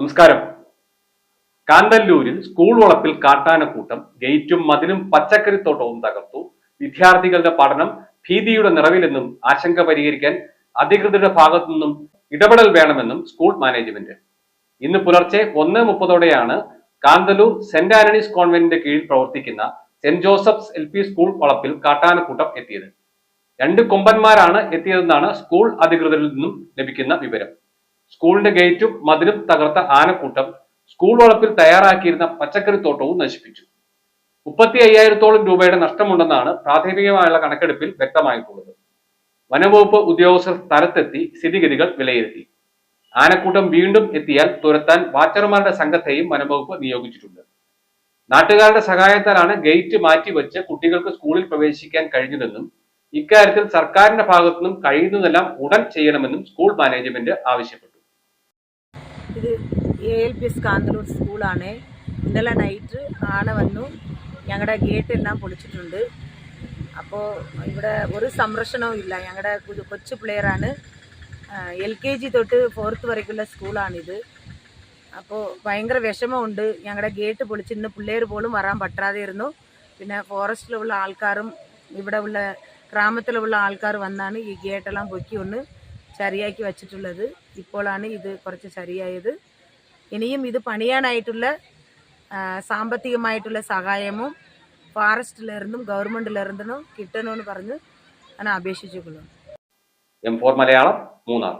നമസ്കാരം. കാന്തല്ലൂരിൽ സ്കൂൾ വളപ്പിൽ കാട്ടാനക്കൂട്ടം ഗേറ്റും മതിലും പച്ചക്കറിത്തോട്ടവും തകർത്തു. വിദ്യാർത്ഥികളുടെ പഠനം ഭീതിയുടെ നിറവിലെന്നും ആശങ്ക പരിഹരിക്കാൻ അധികൃതരുടെ ഭാഗത്തു നിന്നും ഇടപെടൽ വേണമെന്നും സ്കൂൾ മാനേജ്മെന്റ്. ഇന്ന് പുലർച്ചെ ഒന്ന് മുപ്പതോടെയാണ് കാന്തല്ലൂർ സെന്റ് ആന്റണീസ് കോൺവെന്റിന്റെ കീഴിൽ പ്രവർത്തിക്കുന്ന saint Joseph's L P school വളപ്പിൽ കാട്ടാനക്കൂട്ടം എത്തിയത്. രണ്ട് കൊമ്പന്മാരാണ് എത്തിയതെന്നാണ് സ്കൂൾ അധികൃതരിൽ നിന്നും ലഭിക്കുന്ന വിവരം. സ്കൂളിന്റെ ഗേറ്റും മതിലും തകർത്ത ആനക്കൂട്ടം സ്കൂൾ വളപ്പിൽ തയ്യാറാക്കിയിരുന്ന പച്ചക്കറി തോട്ടവും നശിപ്പിച്ചു. മുപ്പത്തി അയ്യായിരത്തോളം രൂപയുടെ നഷ്ടമുണ്ടെന്നാണ് പ്രാഥമികമായുള്ള കണക്കെടുപ്പിൽ വ്യക്തമായിട്ടുള്ളത്. വനംവകുപ്പ് ഉദ്യോഗസ്ഥർ സ്ഥലത്തെത്തി സ്ഥിതിഗതികൾ വിലയിരുത്തി. ആനക്കൂട്ടം വീണ്ടും എത്തിയാൽ തുരത്താൻ വാച്ചർമാരുടെ സംഘത്തെയും വനംവകുപ്പ് നിയോഗിച്ചിട്ടുണ്ട്. നാട്ടുകാരുടെ സഹായത്താലാണ് ഗേറ്റ് മാറ്റിവെച്ച് കുട്ടികൾക്ക് സ്കൂളിൽ പ്രവേശിക്കാൻ കഴിഞ്ഞതെന്നും ഇക്കാര്യത്തിൽ സർക്കാരിന്റെ ഭാഗത്തുനിന്നും കഴിയുന്നതെല്ലാം ഉടൻ ചെയ്യണമെന്നും സ്കൂൾ മാനേജ്മെന്റ് ആവശ്യപ്പെട്ടു. ഇത് A L P S Kanthalloor സ്കൂളാണ്. ഇന്നലെ നൈറ്റ് ആന വന്നു. ഞങ്ങളുടെ ഗേറ്റ് എല്ലാം പൊളിച്ചിട്ടുണ്ട്. അപ്പോൾ ഇവിടെ ഒരു സംരക്ഷണവും ഇല്ല. ഞങ്ങളുടെ കൊച്ചു പിള്ളേരാണ്. എൽ കെ ജി തൊട്ട് ഫോർത്ത് വരയ്ക്കുള്ള സ്കൂളാണിത്. അപ്പോൾ ഭയങ്കര വിഷമമുണ്ട്. ഞങ്ങളുടെ ഗേറ്റ് പൊളിച്ച് ഇന്ന് പിള്ളേർ പോലും വരാൻ പറ്റാതെയിരുന്നു. പിന്നെ ഫോറസ്റ്റിലുള്ള ആൾക്കാരും ഇവിടെ ഉള്ള ഗ്രാമത്തിലുള്ള ആൾക്കാർ വന്നാണ് ഈ ഗേറ്റെല്ലാം പൊക്കി ഒന്ന് ശരിയാക്കി വച്ചിട്ടുള്ളത്. ഇപ്പോഴാണ് ഇത് കുറച്ച് ശരിയായത്. ഇനിയും ഇത് പണിയാനായിട്ടുള്ള സാമ്പത്തികമായിട്ടുള്ള സഹായമും ഫോറസ്റ്റിലിരുന്നും ഗവൺമെന്റിലിരുന്നും കിട്ടണമെന്ന് പറഞ്ഞ് ഞാൻ അപേക്ഷിച്ചുകൊള്ളുന്നു. M four Malayalam Munnar.